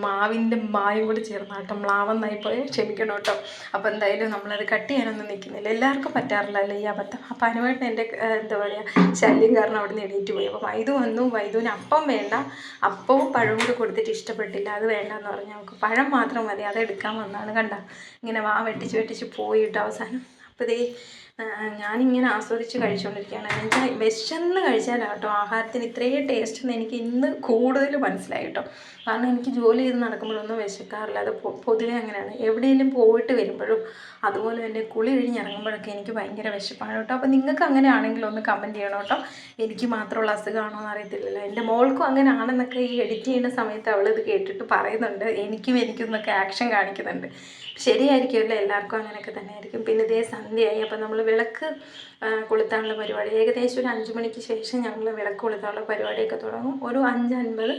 Speaker 1: മാവിന്റെ മായും കൂടി ചേർന്ന കേട്ടോ മ്ലാവെന്നായി പോയി. ക്ഷമിക്കണം കേട്ടോ. അപ്പോൾ എന്തായാലും നമ്മളത് കട്ട് ചെയ്യാനൊന്നും നിൽക്കുന്നില്ല എല്ലാവർക്കും പറ്റാറില്ലല്ലോ ഈ അബദ്ധം? അപ്പോൾ അനുവേട്ടൻ എന്റെ എന്താ പറയുക ശല്യം കാരണം അവിടെ നിന്ന് എണീറ്റ് പോയി. അപ്പോൾ വൈദു വന്നു. വൈദുവിന് അപ്പം വേണ്ട. അപ്പവും പഴവും കൂടി കൊടുത്തിട്ട് ഇഷ്ടപ്പെട്ടില്ല. അത് വേണ്ട എന്ന് പറഞ്ഞാൽ നമുക്ക് പഴം മാത്രം മതി. അതെടുക്കാൻ വന്നാണ് കണ്ട? ഇങ്ങനെ വാ വെട്ടിച്ച് വെട്ടിച്ച് പോയിട്ട് അവസാനം. അപ്പോൾ ഇതേ ഞാനിങ്ങനെ ആസ്വദിച്ച് കഴിച്ചുകൊണ്ടിരിക്കുകയാണ് എനിക്ക് വിശന്ന് കഴിച്ചാലാട്ടോ ആഹാരത്തിന് ഇത്രയും ടേസ്റ്റ് എന്ന് എനിക്ക് ഇന്ന് കൂടുതൽ മനസ്സിലായി കേട്ടോ. കാരണം എനിക്ക് ജോലി ചെയ്ത് നടക്കുമ്പോഴൊന്നും വിശക്കാറില്ല അത് പൊതുവേ അങ്ങനെയാണ്. എവിടെയെങ്കിലും പോയിട്ട് വരുമ്പോഴും അതുപോലെ തന്നെ കുളി കഴിഞ്ഞ് ഇറങ്ങുമ്പോഴൊക്കെ എനിക്ക് ഭയങ്കര വിശപ്പാണ് കേട്ടോ. അപ്പോൾ നിങ്ങൾക്ക് അങ്ങനെ ആണെങ്കിൽ ഒന്ന് കമന്റ് ചെയ്യണം കേട്ടോ. എനിക്ക് മാത്രമുള്ള അസുഖമാണോ എന്ന് അറിയത്തില്ലല്ലോ. എന്റെ മോൾക്കും അങ്ങനെ ആണെന്നൊക്കെ ഈ എഡിറ്റ് ചെയ്യുന്ന സമയത്ത് അവൾ ഇത് കേട്ടിട്ട് പറയുന്നുണ്ട്. എനിക്കും എനിക്കും എന്നൊക്കെ ആക്ഷൻ കാണിക്കുന്നുണ്ട്. ശരിയായിരിക്കുമല്ലോ എല്ലാവർക്കും അങ്ങനെയൊക്കെ തന്നെ ആയിരിക്കും പിന്നെ ഇതേ സന്ധ്യയായി. അപ്പോൾ നമ്മൾ വിളക്ക് കൊളുത്താനുള്ള പരിപാടി. ഏകദേശം ഒരു അഞ്ച് മണിക്ക് ശേഷം ഞങ്ങൾ വിളക്ക് കൊളുത്താനുള്ള പരിപാടിയൊക്കെ തുടങ്ങും. ഒരു അഞ്ച് അൻപത്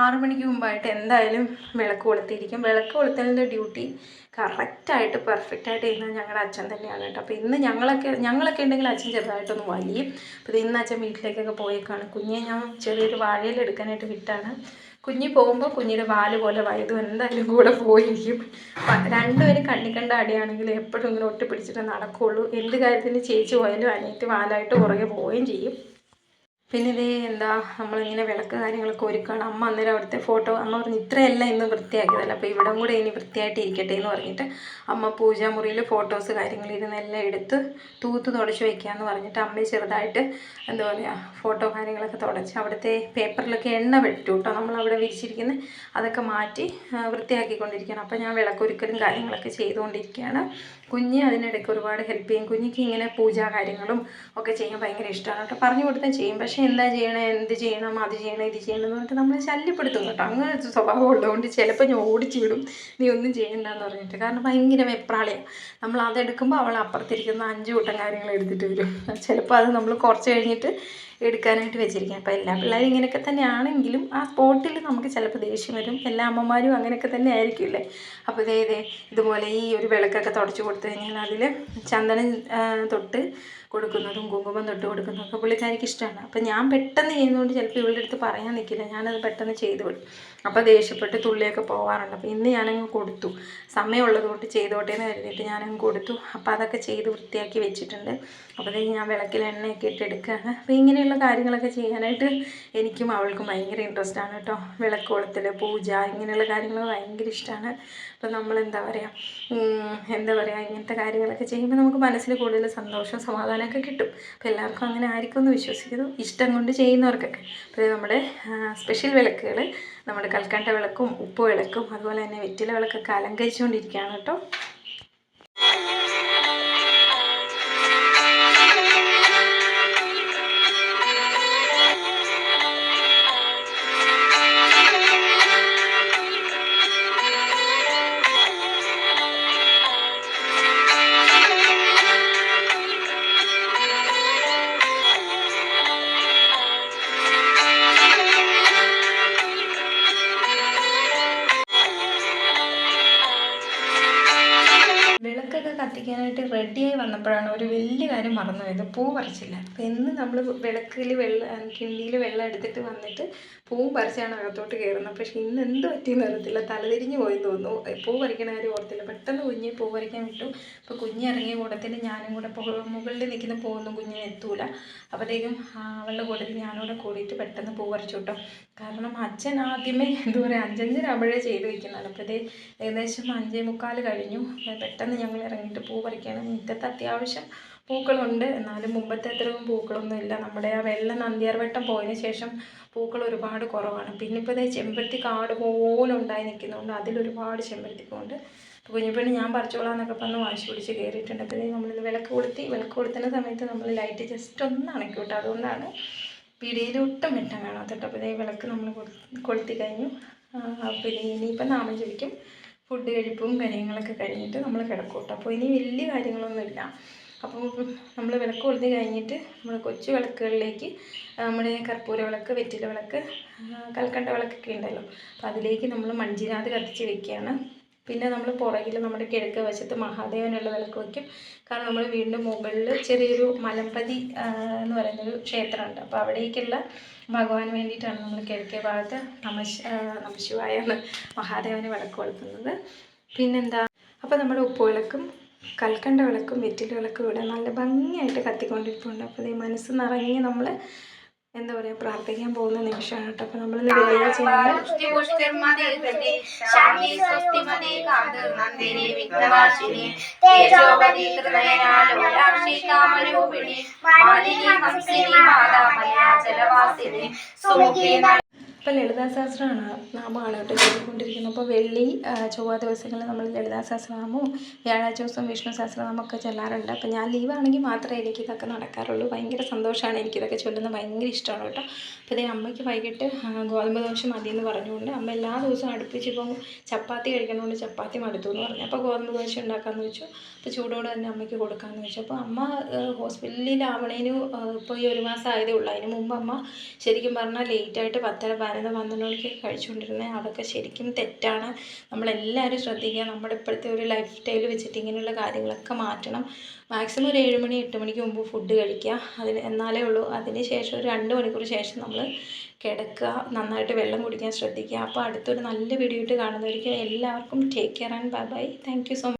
Speaker 1: ആറ് മണിക്ക് മുമ്പായിട്ട് എന്തായാലും വിളക്ക് കൊളുത്തിയിരിക്കും. വിളക്ക് കൊളുത്തലിന്റെ ഡ്യൂട്ടി കറക്റ്റായിട്ട് പെർഫെക്റ്റായിട്ട് ചെയ്യുന്നത് ഞങ്ങളുടെ അച്ഛൻ തന്നെയാണ് കേട്ടോ. അപ്പോൾ ഇന്ന് ഞങ്ങളൊക്കെ ഞങ്ങളൊക്കെ ഉണ്ടെങ്കിൽ അച്ഛൻ ചെറുതായിട്ടൊന്ന് വലിയും. അപ്പോൾ ഇന്ന് അച്ഛൻ വീട്ടിലേക്കൊക്കെ പോയേക്കാണ്. കുഞ്ഞെ ഞാൻ ചെറിയൊരു വാഴയിൽ എടുക്കാനായിട്ട് വിട്ടാണ്. കുഞ്ഞി പോകുമ്പോൾ കുഞ്ഞിന്റെ വാൽ പോലെ വയതും എന്തായാലും കൂടെ പോയിരിക്കും. രണ്ടുപേരും കണ്ണിക്കണ്ട കണ്ട അടിയാണെങ്കിൽ എപ്പോഴും ഇങ്ങനെ ഒട്ടിപ്പിടിച്ചിട്ട് നടക്കുകയുള്ളൂ എന്ത് കാര്യത്തിന് ചേച്ചി പോയാലും അനിയത്തി വാലായിട്ട് പുറകെ പോവുകയും ചെയ്യും. പിന്നെ ഇതേ എന്താ നമ്മളിങ്ങനെ വിളക്ക് കാര്യങ്ങളൊക്കെ ഒരുക്കുകയാണ് അമ്മ അന്നേരം അവിടുത്തെ ഫോട്ടോ അമ്മ പറഞ്ഞു ഇത്രയല്ല ഇന്ന് വൃത്തിയാക്കിയതല്ല അപ്പോൾ ഇവിടം കൂടെ ഇനി വൃത്തിയായിട്ട് ഇരിക്കട്ടെ എന്ന് പറഞ്ഞിട്ട് അമ്മ പൂജാമുറിയിൽ ഫോട്ടോസ് കാര്യങ്ങൾ ഇരുന്നെല്ലാം എടുത്ത് തൂത്ത് തുടച്ച് വയ്ക്കാമെന്ന് പറഞ്ഞിട്ട് അമ്മ ചെറുതായിട്ട് എന്താ പറയുക ഫോട്ടോ കാര്യങ്ങളൊക്കെ തുടച്ച് അവിടുത്തെ പേപ്പറിലൊക്കെ എണ്ണ വെട്ടു കേട്ടോ നമ്മൾ അവിടെ വിരിച്ചിരിക്കുന്ന അതൊക്കെ മാറ്റി വൃത്തിയാക്കിക്കൊണ്ടിരിക്കുകയാണ്. അപ്പോൾ ഞാൻ വിളക്കൊരുക്കലും കാര്യങ്ങളൊക്കെ ചെയ്തുകൊണ്ടിരിക്കുകയാണ്. കുഞ്ഞ് അതിനിടയ്ക്ക് ഒരുപാട് ഹെൽപ്പ് ചെയ്യും. കുഞ്ഞിക്ക് ഇങ്ങനെ പൂജാ കാര്യങ്ങളും ഒക്കെ ചെയ്യാൻ ഭയങ്കര ഇഷ്ടമാണ് കേട്ടോ. പറഞ്ഞു കൊടുത്താൽ ചെയ്യും. പക്ഷേ എന്താ ചെയ്യണേ? എന്ത് ചെയ്യണം? അത് ചെയ്യണം? ഇത് ചെയ്യണം എന്ന് പറഞ്ഞിട്ട് നമ്മളെ ശല്യപ്പെടുത്തും കേട്ടോ. അങ്ങനെ സ്വഭാവം ഉള്ളതുകൊണ്ട് ചിലപ്പോൾ ഞാൻ ഓടിച്ചു വിടും. നീ ഒന്നും ചെയ്യണ്ടെന്ന് പറഞ്ഞിട്ട്. കാരണം ഭയങ്കര വെപ്രാളിയാണ് നമ്മൾ അതെടുക്കുമ്പോൾ അവൾ അപ്പുറത്തിരിക്കുന്ന അഞ്ച് കൂട്ടം കാര്യങ്ങൾ എടുത്തിട്ട് വരും. ചിലപ്പോൾ അത് നമ്മൾ കുറച്ച് കഴിഞ്ഞിട്ട് എടുക്കാനായിട്ട് വെച്ചിരിക്കുക അപ്പോൾ എല്ലാ പിള്ളേരും ഇങ്ങനെയൊക്കെ തന്നെയാണെങ്കിലും ആ സ്പോട്ടിൽ നമുക്ക് ചിലപ്പോൾ ദേഷ്യം വരും. എല്ലാ അമ്മമാരും അങ്ങനെയൊക്കെ തന്നെ ആയിരിക്കില്ലേ അപ്പോൾ ഇതേ ഇതേ ഇതുപോലെ ഈ ഒരു വിളക്കൊക്കെ തുടച്ച് കൊടുത്തു കഴിഞ്ഞാൽ അതിൽ ചന്ദനം തൊട്ട് കൊടുക്കുന്നതും കുങ്കുമം തൊട്ട് കൊടുക്കുന്നതും ഒക്കെ പുള്ളിക്കാരിക്ക് ഇഷ്ടമാണ് അപ്പോൾ ഞാൻ പെട്ടെന്ന് ചെയ്യുന്നതുകൊണ്ട് ചിലപ്പോൾ ഇവളുടെ അടുത്ത് പറയാൻ നിൽക്കില്ല ഞാനത് പെട്ടെന്ന് ചെയ്തു വിടും. അപ്പോൾ ദേഷ്യപ്പെട്ട് തുള്ളിയൊക്കെ പോകാറുണ്ട് അപ്പോൾ ഇന്ന് ഞാനങ്ങ് കൊടുത്തു. സമയമുള്ളത് കൊണ്ട് ചെയ്തോട്ടെ എന്ന് കരുതിയിട്ട് ഞാനങ്ങ് കൊടുത്തു. അപ്പോൾ അതൊക്കെ ചെയ്ത് വൃത്തിയാക്കി വെച്ചിട്ടുണ്ട്. അപ്പോഴത്തേക്ക് ഞാൻ വിളക്കിൽ എണ്ണയൊക്കെ ഇട്ട് എടുക്കുകയാണ്. അപ്പോൾ ഇങ്ങനെയുള്ള കാര്യങ്ങളൊക്കെ ചെയ്യാനായിട്ട് എനിക്കും അവൾക്കും ഭയങ്കര ഇൻട്രസ്റ്റ് ആണ് കേട്ടോ. വിളക്ക് കൊളുത്തൽ പൂജ ഇങ്ങനെയുള്ള കാര്യങ്ങൾ ഭയങ്കര ഇഷ്ടമാണ് അപ്പോൾ നമ്മൾ എന്താ പറയുക എന്താ പറയുക ഇങ്ങനത്തെ കാര്യങ്ങളൊക്കെ ചെയ്യുമ്പോൾ നമുക്ക് മനസ്സിൽ കൂടുതൽ സന്തോഷവും സമാധാനമൊക്കെ കിട്ടും. അപ്പോൾ എല്ലാവർക്കും അങ്ങനെ ആയിരിക്കും എന്ന് വിശ്വസിക്കുന്നു. ഇഷ്ടം കൊണ്ട് ചെയ്യുന്നവർക്കൊക്കെ. അപ്പോൾ നമ്മുടെ സ്പെഷ്യൽ വിളക്കുകൾ നമ്മുടെ കൽക്കണ്ട വിളക്കും ഉപ്പ് വിളക്കും അതുപോലെ തന്നെ വെറ്റില വിളക്കൊക്കെ അലങ്കരിച്ചുകൊണ്ടിരിക്കുകയാണ് കേട്ടോ. പൂ പറിച്ചില്ല. അപ്പോൾ എന്ന് നമ്മൾ വിളക്കിൽ വെള്ളം കിണ്ടിയിൽ വെള്ളം എടുത്തിട്ട് വന്നിട്ട് പൂവും പറിച്ചാണ് അകത്തോട്ട് കയറുന്നത് പക്ഷെ ഇന്ന് എന്ത് പറ്റിയെന്ന് അറിയത്തില്ല. തലതിരിഞ്ഞ് പോയെന്ന് തോന്നുന്നു. പൂ പറിക്കണ കാര്യം ഓർത്തില്ല. പെട്ടെന്ന് കുഞ്ഞ് പൂ പറിക്കാൻ വിട്ടു. അപ്പോൾ കുഞ്ഞ് ഇറങ്ങിയ കൂടത്തിന് ഞാനും കൂടെ മുകളിൽ നിൽക്കുന്ന പൂവൊന്നും കുഞ്ഞിന് എത്തൂല. അപ്പോഴത്തേക്കും അവളുടെ കൂട്ടത്തിൽ ഞാനൂടെ കൂടിയിട്ട് പെട്ടെന്ന് പൂ പറിച്ചു കേട്ടോ. കാരണം അച്ഛൻ ആദ്യമേ എന്താ പറയുക അഞ്ചഞ്ചരാകുമ്പോഴേ ചെയ്ത് വയ്ക്കുന്നതാണ് അപ്പോൾ ഇത് ഏകദേശം അഞ്ചേ മുക്കാൽ കഴിഞ്ഞു. പെട്ടെന്ന് ഞങ്ങൾ ഇറങ്ങിയിട്ട് പൂ പറിക്കുകയാണ് മുറ്റത്ത് അത്യാവശ്യം പൂക്കളുണ്ട്. എന്നാലും മുമ്പത്തെ അത്രയും പൂക്കളൊന്നും ഇല്ല നമ്മുടെ ആ വെള്ള നന്ദിയാർവട്ടം പോയതിനു ശേഷം പൂക്കൾ ഒരുപാട് കുറവാണ്. പിന്നെ ഇപ്പോൾ ഇതേ ചെമ്പരത്തി കാട് പോലെ ഉണ്ടായി നിൽക്കുന്നതുകൊണ്ട് അതിലൊരുപാട് ചെമ്പരത്തി പൂവുണ്ട് അപ്പോൾ കുഞ്ഞിപ്പെണ്ണ് ഞാൻ പറിച്ചോളാം എന്നൊക്കെ പറഞ്ഞ് വാശി പിടിച്ച് കയറിയിട്ടുണ്ട്. അപ്പോൾ നമ്മളിത് വിളക്ക് കൊളുത്തി വിളക്ക് കൊളുത്തുന്ന സമയത്ത് നമ്മൾ ലൈറ്റ് ജസ്റ്റ് ഒന്ന് അണക്കി വിട്ടു അതുകൊണ്ടാണ് പിടിയിൽ ഒട്ടും വെട്ടം കേട്ടോ അപ്പോൾ ഇതേ വിളക്ക് നമ്മൾ കൊളുത്തി കഴിഞ്ഞു. അപ്പോൾ ഇനിയിപ്പോൾ നാമം ചോദിക്കും ഫുഡ് കഴിപ്പും കാര്യങ്ങളൊക്കെ കഴിഞ്ഞിട്ട് നമ്മൾ കിടക്കും കേട്ടോ. അപ്പോൾ ഇനി വലിയ കാര്യങ്ങളൊന്നുമില്ല. അപ്പോൾ നമ്മൾ വിളക്ക് കൊളുത്തി കഴിഞ്ഞിട്ട് നമ്മൾ കൊച്ചു വിളക്കുകളിലേക്ക് നമ്മുടെ കർപ്പൂര വിളക്ക് വെറ്റില വിളക്ക് കൽക്കണ്ട വിളക്കൊക്കെ ഉണ്ടല്ലോ. അപ്പോൾ അതിലേക്ക് നമ്മൾ മൺചിരാത് കത്തിച്ച് വെക്കുകയാണ്. പിന്നെ നമ്മൾ പുറകിൽ നമ്മുടെ കിഴക്ക് വശത്ത് മഹാദേവനുള്ള വിളക്ക് വയ്ക്കും കാരണം നമ്മൾ വീടിന്റെ മുകളിൽ ചെറിയൊരു മലമ്പതി എന്ന് പറയുന്നൊരു ക്ഷേത്രമുണ്ട്. അപ്പോൾ അവിടേക്കുള്ള ഭഗവാന് വേണ്ടിയിട്ടാണ് നമ്മൾ കിഴക്കേ ഭാഗത്ത് നമശ് നമശിവായ മഹാദേവന് വിളക്ക് കൊളുത്തുന്നത് പിന്നെന്താ? അപ്പോൾ നമ്മുടെ ഉപ്പുവിളക്കും കൽക്കണ്ട വിളക്കും വെറ്റില വിളക്കും ഇവിടെ നല്ല ഭംഗിയായിട്ട് കത്തിക്കൊണ്ടിരിപ്പുണ്ട് അപ്പോൾ ഈ മനസ്സ് നിറഞ്ഞ് നമ്മൾ എന്താ പറയുക പ്രാർത്ഥിക്കാൻ പോകുന്ന നിമിഷമാണ് കേട്ടോ അപ്പോൾ നമ്മൾ വേല ചെയ്യുന്നത്
Speaker 2: പുഷ്ടിപുഷ്ടിർമതി ഹൃദി ശാന്തി സ്വസ്തിമതി കാന്തർനന്ദിനി വിഘ്നനാശിനി തേജോവതി ഹൃദയനാലോലാക്ഷി കാമരൂപിണി മാലിനി ഹംസിനി മാതാമയ ജലവാസിനി സുമുഖി
Speaker 1: ഇപ്പം ലളിതാ സഹസ്രമാണ് നാമമാണ് കേട്ടോ ചെയ്തുകൊണ്ടിരിക്കുന്നത് അപ്പോൾ വെള്ളി ചൊവ്വ ദിവസങ്ങളിൽ നമ്മൾ ലളിതാശാസ്ത്രനാമവും വ്യാഴാഴ്ച ദിവസം വിഷ്ണു സഹസ്രനാമൊക്കെ ചെല്ലാറുണ്ട്. അപ്പോൾ ഞാൻ ലീവാണെങ്കിൽ മാത്രമേ എനിക്ക് ഇതൊക്കെ നടക്കാറുള്ളൂ. ഭയങ്കര സന്തോഷമാണ് എനിക്കിതൊക്കെ ചൊല്ലുന്നത്. ഭയങ്കര ഇഷ്ടമാണ് കേട്ടോ. അപ്പോൾ ഇതേ അമ്മയ്ക്ക് വൈകിട്ട് ഗോതമ്പ് ദോശ എന്ന് പറഞ്ഞുകൊണ്ട് അമ്മ എല്ലാ ദിവസവും അടുപ്പിച്ചിപ്പം ചപ്പാത്തി കഴിക്കണോണ്ട് ചപ്പാത്തി മടുത്തു എന്ന് പറഞ്ഞു. അപ്പോൾ ഗോതമ്പ് ദോശ ഉണ്ടാക്കാമെന്ന് വെച്ചു. അപ്പോൾ ചൂടോടെ തന്നെ അമ്മയ്ക്ക് കൊടുക്കാമെന്ന് വെച്ചു. അപ്പോൾ അമ്മ ഹോസ്പിറ്റലിലാവണേനു ഇപ്പോൾ ഈ ഒരു മാസം ആയതേ ഉള്ളൂ. അതിന് മുമ്പ് അമ്മ ശരിക്കും പറഞ്ഞാൽ ലേറ്റായിട്ട് പത്തര പന്ത്രണ്ട് മണിക്ക് കഴിച്ചുകൊണ്ടിരുന്നത് അതൊക്കെ ശരിക്കും തെറ്റാണ്. നമ്മളെല്ലാവരും ശ്രദ്ധിക്കുക നമ്മുടെ ഇപ്പോഴത്തെ ഒരു ലൈഫ് സ്റ്റൈൽ വെച്ചിട്ട് ഇങ്ങനെയുള്ള കാര്യങ്ങളൊക്കെ മാറ്റണം. മാക്സിമം ഒരു ഏഴ് മണി എട്ട് മണിക്ക് മുമ്പ് ഫുഡ് കഴിക്കുക. അതിന് എന്നാലേ ഉള്ളൂ. അതിന് ശേഷം ഒരു രണ്ട് മണിക്കൂർ ശേഷം നമ്മൾ കിടക്കുക. നന്നായിട്ട് വെള്ളം കുടിക്കാൻ ശ്രദ്ധിക്കുക. അപ്പോൾ അടുത്തൊരു നല്ല വീഡിയോ ഇട്ട് കാണുന്നവർക്ക് എല്ലാവർക്കും take care and bye bye thank you so